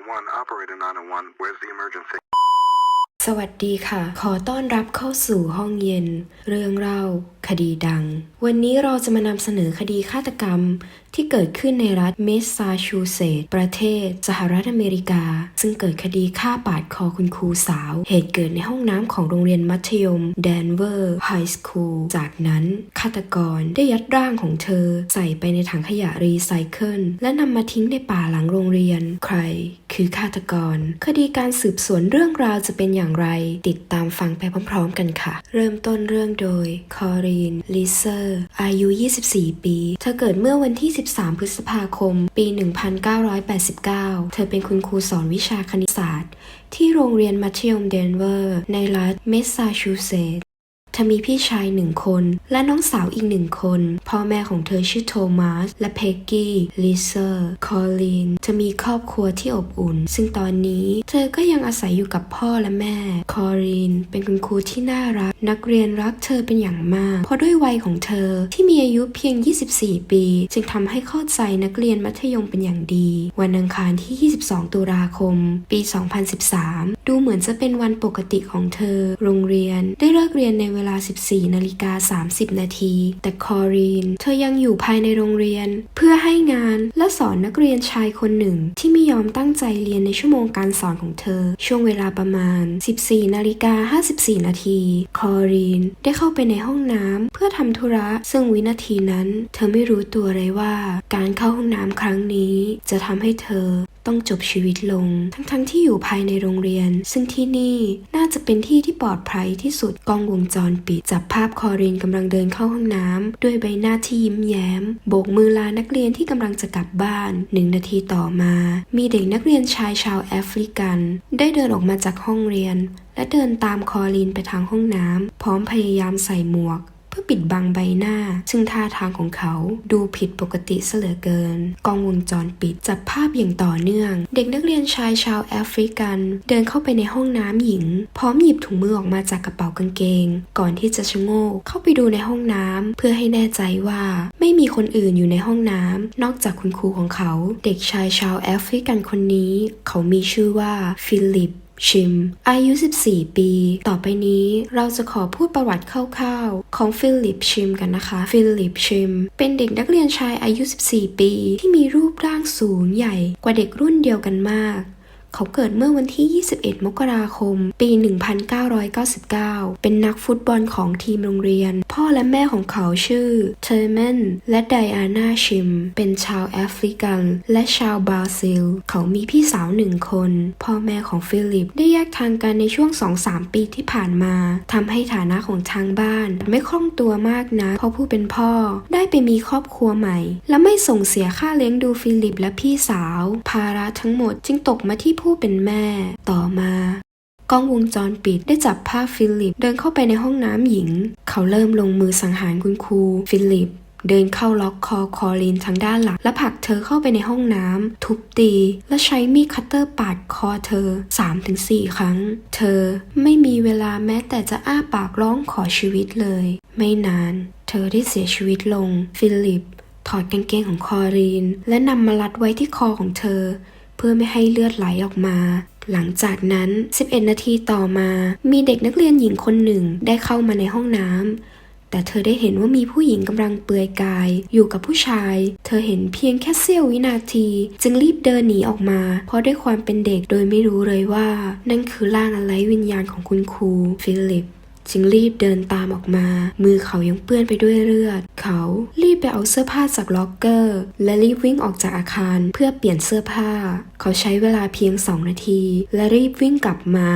911, operator 911, where's the emergency? สวัสดีค่ะ ขอต้อนรับเข้าสู่ห้องเย็น เรื่องเล่า คดีดัง วันนี้เราจะมานำเสนอคดีฆาตกรรม ที่เกิดขึ้นในรัฐเมสซาชูเซตส์ประเทศ สหรัฐอเมริกา ซึ่งเกิดคดีฆ่าปาดคอคุณครูสาว เหตุเกิดในห้องน้ำของโรงเรียนมัธยมแดนเวอร์ไฮสคูลจากนั้นฆาตกรได้ยัดร่างของเธอ ใส่ไปในถังขยะรีไซเคิลและนำมาทิ้งในป่าหลังโรงเรียน ใคร คือฆาตกร คดีการสืบสวนเรื่องราวจะเป็นอย่างไร ติดตามฟังไปพร้อมๆ กันค่ะ เริ่มต้นเรื่องโดยคอรีนลิเซอร์อายุ 24 ปี เธอเกิดเมื่อวันที่ 13 พฤษภาคม ปี 1989 เธอเป็นคุณครูสอนวิชาคณิตศาสตร์ ที่โรงเรียนมัธยมเดนเวอร์ ในรัฐเมสซาชูเซตส์ เธอมีพี่ชายหนึ่งคน และน้องสาวอีกหนึ่งคน พ่อแม่ของเธอชื่อโทมัส และเพกกี้ ลิเซอร์ คอลีนเธอมีครอบครัวที่อบอุ่น ซึ่งตอนนี้เธอก็ยังอาศัยอยู่กับพ่อและแม่ คอรีนเป็นคุณครูที่น่ารัก นักเรียนรักเธอเป็นอย่างมาก เพราะด้วยวัยของเธอที่มีอายุเพียง 24 ปี จึงทำให้เข้าใจนักเรียนมัธยมเป็นอย่างดี วันอังคารที่ 22 ตุลาคม ปี 2013 ดูเหมือนจะเป็นวันปกติของเธอ โรงเรียนได้เลิกเรียนในเวลา 14นาฬิกา30 นาที แต่คอรีน เธอยังอยู่ภายในโรงเรียน เพื่อให้งานและสอนนักเรียนชายคนหนึ่ง ที่ไม่ยอมตั้งใจเรียนในชั่วโมงการสอนของเธอ ช่วงเวลาประมาณ 14นาฬิกา54 นาที คอรีนได้เข้าไปในห้องน้ำเพื่อทำธุระ ซึ่งวินาทีนั้น เธอไม่รู้ตัวเลยว่า การเข้าห้องน้ำครั้งนี้ จะทำให้เธอ ต้องจบชีวิตลง ทั้งๆทที่อยู่ภายในโรงเรียน ซึ่งที่นี่น่าจะเป็นที่ที่ปลอดภัยที่สุดกล้องวงจรปิด จับภาพคอรินกำลังเดินเข้าห้องน้ำด้วยใบหน้าที่ยิ้มแย้ม โบกมือลานักเรียนที่กำลังจะกลับบ้านหนึ่งนาทีต่อมา มีเด็กนักเรียนชายชาวแอฟริกัน ได้เดินออกมาจากห้องเรียน และเดินตามคอรีนไปทางห้องน้ำพร้อมพยายามใส่หมวก เพื่อปิดบังใบหน้า ซึ่งท่าทางของเขาดูผิดปกติเสเหลือเกิน กล้องวงจรปิดจับภาพอย่างต่อเนื่อง เด็กนักเรียนชายชาวแอฟริกัน เดินเข้าไปในห้องน้ำหญิง พร้อมหยิบถุงมือออกมาจากกระเป๋ากางเกง ก่อนที่จะชะโงกเข้าไปดูในห้องน้ำเพื่อให้แน่ใจว่าไม่มีคนอื่นอยู่ในห้องน้ำนอกจากคุณครูของเขา เด็กชายชาวแอฟริกันคนนี้ เขามีชื่อว่าฟิลิป ชิม อายุ 14 ปี ต่อไปนี้เราจะขอพูดประวัติคร่าวๆ ของฟิลิปชิมกันนะคะ ฟิลิปชิม เป็นเด็กนักเรียนชายอายุ 14 ปี ที่มีรูปร่างสูงใหญ่กว่าเด็กรุ่นเดียวกันมากเขาเกิดเมื่อวันที่ 21 มกราคม ปี 1999 เป็นนักฟุตบอลของทีมโรงเรียน และแม่ของเขาชื่อเทอร์เมนและไดอาน่าชิม เป็นชาวแอฟริกัน และชาวบราซิล เขามีพี่สาวหนึ่งคน พ่อแม่ของฟิลิป ได้แยกทางกันในช่วง 2-3 ปีที่ผ่านมาทำให้ฐานะของทางบ้าน ไม่คล่องตัวมากนะเพราะผู้เป็นพ่อ ได้ไปมีครอบครัวใหม่ และไม่ส่งเสียค่าเลี้ยงดูฟิลิปและพี่สาว ภาระทั้งหมดจึงตกมาที่ผู้เป็นแม่ ต่อมา กล้องวงจรปิดได้จับภาพฟิลิป เดินเข้าไปในห้องน้ำหญิง เขาเริ่มลงมือสังหารคุณครู ฟิลิปเดินเข้าล็อกคอคอลินทางด้านหลัง และผลักเธอเข้าไปในห้องน้ำ ทุบตี และใช้มีดคัตเตอร์ปาดคอเธอ 3-4 ครั้ง เธอไม่มีเวลาแม้แต่จะอ้าปากร้องขอชีวิตเลย ไม่นาน เธอได้เสียชีวิตลง ฟิลิป ถอดกางเกงของคอรีน และนำมารัดไว้ที่คอของเธอ เพื่อไม่ให้เลือดไหลออกมา หลังจากนั้น 11 นาทีต่อมา มีเด็กนักเรียนหญิงคนหนึ่งได้เข้ามาในห้องน้ำ แต่เธอได้เห็นว่ามีผู้หญิงกำลังเปลือยกาย อยู่กับผู้ชาย เธอเห็นเพียงแค่เสี้ยววินาที จึงรีบเดินหนีออกมา เพราะด้วยความเป็นเด็กโดยไม่รู้เลยว่า นั่นคือร่างอะไรวิญญาณของคุณครูฟิลิป จึงรีบเดินตามออกมา มือเขายังเปื้อนไปด้วยเลือด เขารีบไปเอาเสื้อผ้าจากล็อกเกอร์ และรีบวิ่งออกจากอาคารเพื่อเปลี่ยนเสื้อผ้า เขาใช้เวลาเพียงสองนาที และรีบวิ่งกลับมา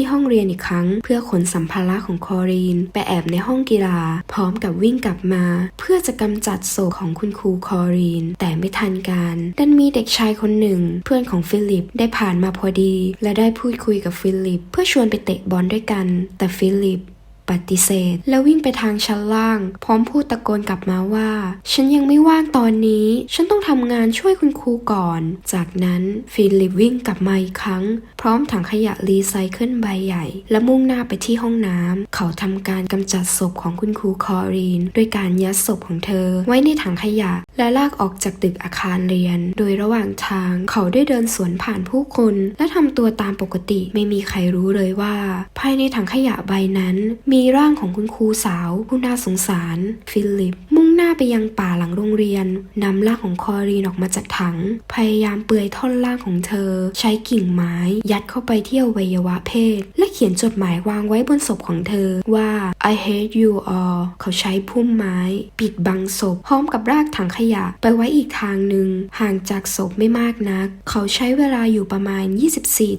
ที่ห้องเรียนอีกครั้ง เพื่อขนสัมภาระของคอรีน ไปแอบในห้องกีฬา พร้อมกับวิ่งกลับมา เพื่อจะกำจัดโศกของคุณครูคอรีน แต่ไม่ทันการดันมีเด็กชายคนหนึ่ง เพื่อนของฟิลิปได้ผ่านมาพอดี และได้พูดคุยกับฟิลิป เพื่อชวนไปเตะบอลด้วยกัน แต่ฟิลิป ปฏิเสธ แล้ววิ่งไปทางชั้นล่าง พร้อมพูดตะโกนกลับมาว่า ฉันยังไม่ว่างตอนนี้ ฉันต้องทำงานช่วยคุณครูก่อน จากนั้นฟิลิปวิ่งกลับมาอีกครั้ง พร้อมถังขยะรีไซเคิลใบใหญ่ และมุ่งหน้าไปที่ห้องน้ำเขาทำการกำจัดศพของคุณครูคอรีน ด้วยการยัดศพของเธอ ไว้ในถังขยะ และลากออกจากตึกอาคารเรียน โดยระหว่างทางเขาได้เดินสวนผ่านผู้คน และทำตัวตามปกติไม่มีใครรู้เลยว่า ภายในถังขยะใบนั้นมีีร่างของคุณครูสาวผู้น่าสงสาร ฟิลิป มุ่งหน้าไปยังป่าหลังโรงเรียนนำร่างของคอรีนออกมาจากถัง พยายามเปือยท่อนล่างของเธอ ใช้กิ่งไม้ ยัดเข้าไปที่อวัยวะเพศ และเขียนจดหมายวางไว้บนศพของเธอว่า I hate you all เขาใช้พุ่มไม้ ปิดบังศพ พร้อมกับรากถังขยะไปไว้อีกทางหนึ่งห่างจากศพไม่มากนัก เขาใช้เวลาอยู่ประมาณ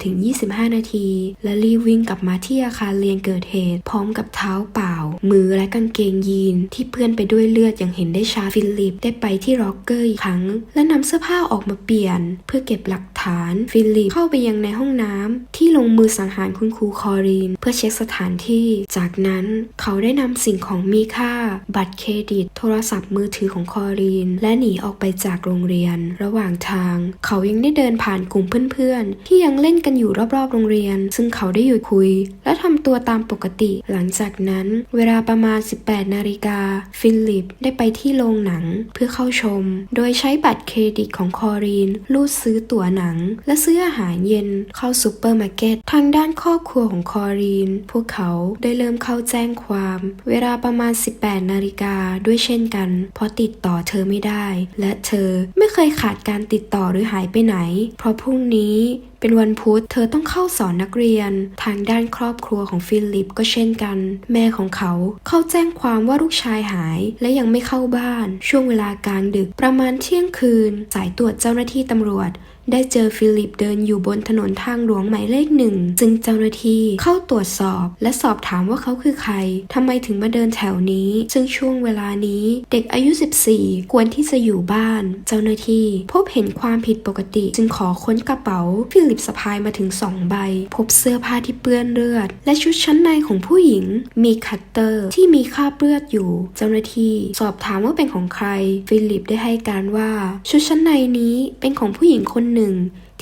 24-25 นาที และรีวิ่งกลับมาที่อาคารเรียนเกิดเหตุ พร้อมกับเท้าเปล่า มือและกางเกงยีนที่เปื้อนไปด้วยเลือดอย่างเห็นได้ชัดฟิลิปได้ไปที่ร็อกเกอร์อีกครั้ง และนำเสื้อผ้าออกมาเปลี่ยน เพื่อเก็บหลักฐาน ฟิลิปเข้าไปยังในห้องน้ำที่ลงมือสังหารคุณครูคอรีน เพื่อเช็คสถานที่ จากนั้นเขาได้นำสิ่งของมีค่า บัตรเครดิต โทรศัพท์มือถือของคอรีน และหนีออกไปจากโรงเรียน ระหว่างทาง เขายังได้เดินผ่านกลุ่มเพื่อนๆ ที่ยังเล่นกันอยู่รอบๆ โรงเรียน ซึ่งเขาได้หยุดคุย และทำตัวตามปกติหลังจากนั้นเวลาประมาณ 18 นาฬิกา ฟิลิปได้ไปที่โรงหนังเพื่อเข้าชม โดยใช้บัตรเครดิตของคอรีนรูดซื้อตั๋วหนัง และซื้ออาหารเย็นเข้าซูเปอร์มาร์เก็ต ทางด้านครอบครัวของคอรีน พวกเขาได้เริ่มเข้าแจ้งความ เวลาประมาณ 18 นาฬิกาด้วยเช่นกัน เพราะติดต่อเธอไม่ได้ และเธอไม่เคยขาดการติดต่อหรือหายไปไหน เพราะพรุ่งนี้ เป็นวันพุธเธอต้องเข้าสอนนักเรียน ทางด้านครอบครัวของฟิลิปก็เช่นกัน แม่ของเขาเข้าแจ้งความว่าลูกชายหายและยังไม่เข้าบ้าน ช่วงเวลากลางดึกประมาณเที่ยงคืน สายตรวจเจ้าหน้าที่ตำรวจ ได้เจอฟิลิปเดินอยู่บนถนนทางหลวงหมายเลขหนึ่งซึ่งเจ้าหน้าที่เข้าตรวจสอบและสอบถามว่าเขาคือใครทำไมถึงมาเดินแถวนี้ ซึ่งช่วงเวลานี้เด็กอายุ 14 ควรที่จะอยู่บ้าน เจ้าหน้าที่ พบเห็นความผิดปกติ จึงขอค้นกระเป๋า ฟิลิปสะพายมาถึง2ใบ พบเสื้อผ้าที่เปื้อนเลือด และชุดชั้นในของผู้หญิง มีคัตเตอร์ที่มีคราบเลือดอยู่ เจ้าหน้าที่ สอบถามว่าเป็นของใคร ฟิลิปได้ให้การว่า ชุดชั้นในนี้เป็นของผู้หญิงคนหนึ่ง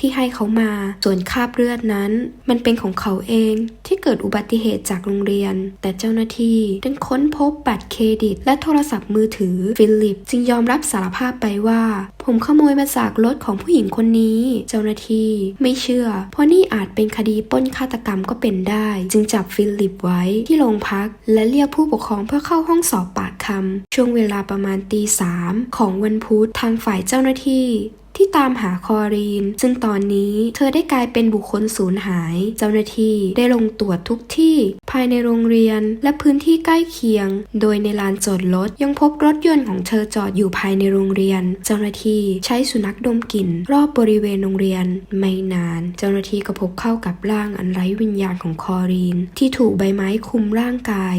ที่ให้เขามา ส่วนคราบเลือดนั้น มันเป็นของเขาเองที่เกิดอุบัติเหตุจากโรงเรียน แต่เจ้าหน้าที่ดันค้นพบบัตรเครดิต และโทรศัพท์มือถือ ฟิลิปจึงยอมรับสารภาพไปว่า ผมขโมยมาจากรถของผู้หญิงคนนี้ เจ้าหน้าที่ไม่เชื่อ เพราะนี่อาจเป็นคดีป้นฆาตกรรมก็เป็นได้ จึงจับฟิลิปไว้ที่โรงพัก และเรียกผู้ปกครองเพื่อเข้าห้องสอบปากคำช่วงเวลาประมาณตีสามของวันพุธทางฝ่ายเจ้าหน้าที่ ที่ตามหาคอรีน ซึ่งตอนนี้เธอได้กลายเป็นบุคคลสูญหาย เจ้าหน้าที่ได้ลงตรวจทุกที่ ภายในโรงเรียนและพื้นที่ใกล้เคียง โดยในลานจอดรถยังพบรถยนต์ของเธอจอดอยู่ภายในโรงเรียน เจ้าหน้าที่ใช้สุนัขดมกลิ่น รอบบริเวณโรงเรียน ไม่นาน เจ้าหน้าที่ก็พบเข้ากับร่างอันไร้วิญญาณของคอรีน ที่ถูกใบไม้คลุมร่างกาย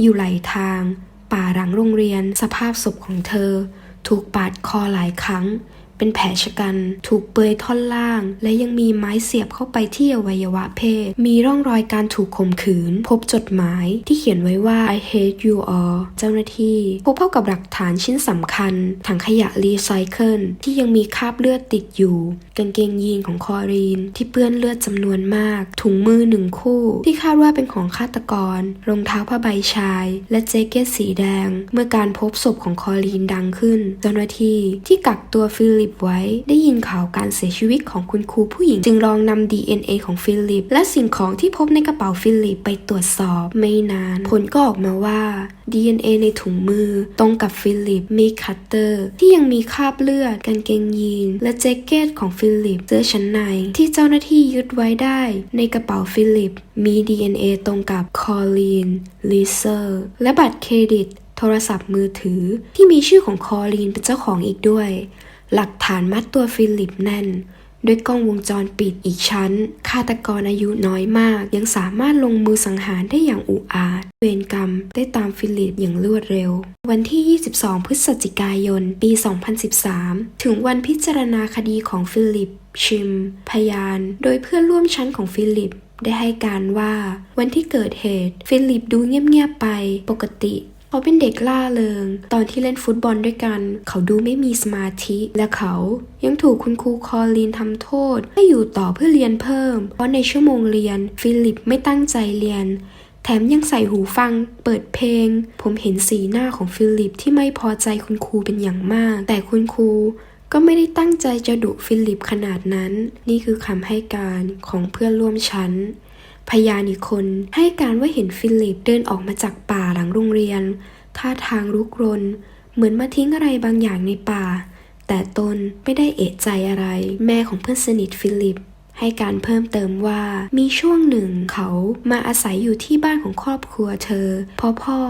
อยู่ไหลทาง ป่าหลังโรงเรียน สภาพศพของเธอ ถูกปาดคอหลายครั้ง เป็นแผลชะกัน ถูกเปยท่อนล่าง และยังมีไม้เสียบเข้าไปที่อวัยวะเพศ มีร่องรอยการถูกข่มขืน พบจดหมายที่เขียนไว้ว่า I hate you all เจ้าหน้าที่พบเข้ากับหลักฐานชิ้นสำคัญ ถังขยะรีไซเคิลที่ยังมีคราบเลือดติดอยู่กางเกงยีนของคอรีน ที่เปื้อนเลือดจำนวนมาก ถุงมือหนึ่งคู่ ที่คาดว่าเป็นของฆาตกร รองเท้าผ้าใบชาย และแจ็คเก็ตสีแดง เมื่อการพบศพของคอรีนดังขึ้น เจ้าหน้าที่ที่กักตัวฟิลิปไว้ ได้ยินข่าวการเสียชีวิตของคุณครูผู้หญิง จึงลองนำ DNA ของฟิลิป และสิ่งของที่พบในกระเป๋าฟิลิปไปตรวจสอบ ไม่นาน ผลก็ออกมาว่า DNA ในถุงมือ ตรงกับฟิลิปมีคัตเตอร์ ที่ยังมีคราบเลือดกางเกงยีน และแจ็คเก็ตของฟิลิปเสื้อชั้นใน ที่เจ้าหน้าที่ยึดไว้ได้ ในกระเป๋าฟิลิป มี DNA ตรงกับคอลีนลิเซอร์และบัตรเครดิต โทรศัพท์มือถือที่มีชื่อของคอลีนเป็นเจ้าของอีกด้วย หลักฐานมัดตัวฟิลิปแน่น ด้วยกล้องวงจรปิดอีกชั้น ฆาตกรอายุน้อยมาก ยังสามารถลงมือสังหารได้อย่างอุอาจ เวรกรรมได้ตามฟิลิปอย่างรวดเร็ว วันที่ 22 พฤศจิกายน ปี 2013 ถึงวันพิจารณาคดีของฟิลิป ชิม พยาน โดยเพื่อนร่วมชั้นของฟิลิปได้ให้การว่า วันที่เกิดเหตุ ฟิลิปดูเงียบๆไป ปกติ เขาเป็นเด็กล่าเริง ตอนที่เล่นฟุตบอลด้วยกัน เขาดูไม่มีสมาธิ และเขายังถูกคุณครูคอลีนทำโทษ ให้อยู่ต่อเพื่อเรียนเพิ่ม เพราะในชั่วโมงเรียน ฟิลิปไม่ตั้งใจเรียน แถมยังใส่หูฟัง เปิดเพลง ผมเห็นสีหน้าของฟิลิปที่ไม่พอใจคุณครูเป็นอย่างมาก แต่คุณครูก็ไม่ได้ตั้งใจจะดุฟิลิปขนาดนั้น นี่คือคำให้การของเพื่อนร่วมชั้น พยานอีกคนให้การว่าเห็นฟิลิปเดินออกมาจากป่าหลังโรงเรียน ท่าทางรุกรน เหมือนมาทิ้งอะไรบางอย่างในป่า แต่ตนไม่ได้เอะใจอะไร แม่ของเพื่อนสนิทฟิลิป ให้การเพิ่มเติมว่ามีช่วงหนึ่งเขามาอาศัยอยู่ที่บ้านของครอบครัวเธอ เพราะพ่อ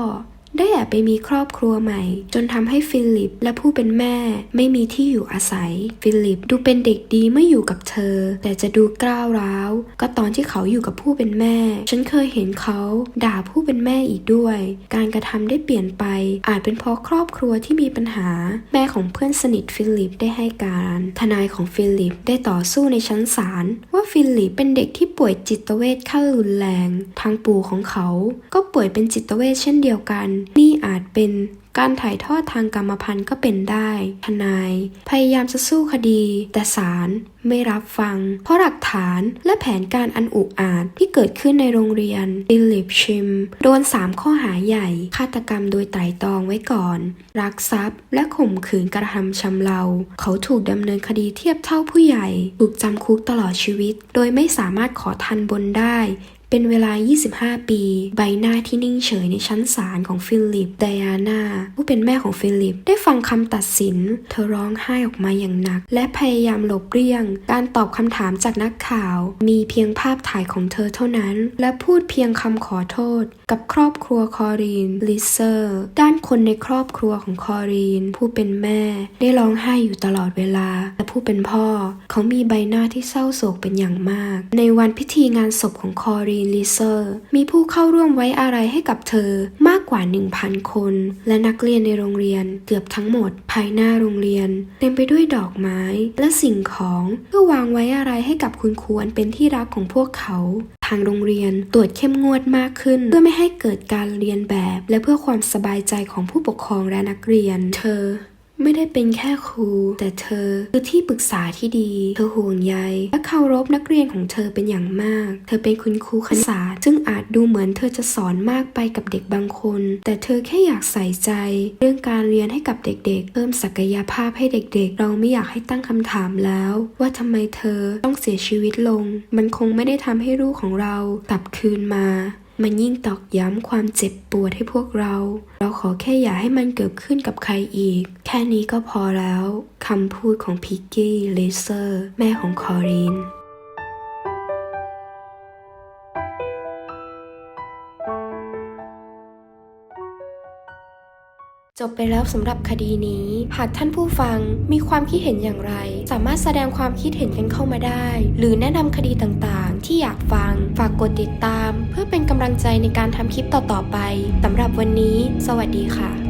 ได้แอบไปมีครอบครัวใหม่ จนทำให้ฟิลิปและผู้เป็นแม่ ไม่มีที่อยู่อาศัย ฟิลิปดูเป็นเด็กดีเมื่ออยู่กับเธอ แต่จะดูกล้าวร้าว ก็ตอนที่เขาอยู่กับผู้เป็นแม่ ฉันเคยเห็นเขาด่าผู้เป็นแม่อีกด้วย การกระทำได้เปลี่ยนไป อาจเป็นเพราะครอบครัวที่มีปัญหา แม่ของเพื่อนสนิทฟิลิปได้ให้การ ทนายของฟิลิปได้ต่อสู้ในชั้นศาลว่าฟิลิปเป็นเด็กที่ป่วยจิตเวชขั้นรุนแรง ทางปู่ของเขาก็ป่วยเป็นจิตเวชเช่นเดียวกันนี่อาจเป็นการถ่ายทอดทางกรรมพันธุ์ก็เป็นได้ ทนาย พยายามจะสู้คดี แต่ศาลไม่รับฟัง เพราะหลักฐานและแผนการอันอุกอาจที่เกิดขึ้นในโรงเรียนฟิลิปชิม โดน 3 ข้อหาใหญ่ ฆาตกรรมโดยไตร่ตรองไว้ก่อน รักทรัพย์ และข่มขืนกระทำชำเรา เขาถูกดำเนินคดีเทียบเท่าผู้ใหญ่ ถูกจำคุกตลอดชีวิต โดยไม่สามารถขอทันบนได้ เป็นเวลา 25 ปี ใบหน้าที่นิ่งเฉยในชั้นศาลของฟิลิปไดอาน่าผู้เป็นแม่ของฟิลิป ได้ฟังคำตัดสิน เธอร้องไห้ออกมาอย่างหนัก และพยายามหลบเลี่ยง การตอบคำถามจากนักข่าว มีเพียงภาพถ่ายของเธอเท่านั้น และพูดเพียงคำขอโทษ กับครอบครัวคอรีนลิเซอร์ ด้านคนในครอบครัวของคอรีน ผู้เป็นแม่ ได้ร้องไห้อยู่ตลอดเวลา และผู้เป็นพ่อ เขามีใบหน้าที่เศร้าโศกเป็นอย่างมาก ในวันพิธีงานศพของคอรีนลิเซอร์มีผู้เข้าร่วมไว้อาลัยให้กับเธอมากกว่า 1,000 คน และนักเรียนในโรงเรียนเกือบทั้งหมดภายหน้าโรงเรียน เต็มไปด้วยดอกไม้และสิ่งของเพื่อวางไว้อาลัยให้กับคุณครูอันเป็นที่รักของพวกเขา ทางโรงเรียนตรวจเข้มงวดมากขึ้น เพื่อไม่ให้เกิดการเรียนแบบ และเพื่อความสบายใจของผู้ปกครองและนักเรียน เธอ ไม่ได้เป็นแค่ครู แต่เธอคือที่ปรึกษาที่ดี เธอห่วงใยและเคารพนักเรียนของเธอเป็นอย่างมาก เธอเป็นคุณครูคณิตศาสตร์ซึ่งอาจดูเหมือนเธอจะสอนมากไปกับเด็กบางคน แต่เธอแค่อยากใส่ใจ เรื่องการเรียนให้กับเด็กๆ เพิ่มศักยภาพให้เด็กๆ เราไม่อยากให้ตั้งคำถามแล้ว ว่าทำไมเธอต้องเสียชีวิตลง มันคงไม่ได้ทำให้ลูกของเรากลับคืนมา มันยิ่งตอกย้ำความเจ็บปวดให้พวกเรา เราขอแค่อย่าให้มันเกิดขึ้นกับใครอีก แค่นี้ก็พอแล้วคำพูดของพิกกี้เลเซอร์ แม่ของคอรีน ไปแล้วสำหรับคดีนี้ หากท่านผู้ฟังมีความคิดเห็นอย่างไร สามารถแสดงความคิดเห็นกันเข้ามาได้ หรือแนะนำคดีต่างๆ ที่อยากฟัง ฝากกดติดตาม เพื่อเป็นกำลังใจในการทำคลิปต่อๆไปสำหรับวันนี้ สวัสดีค่ะ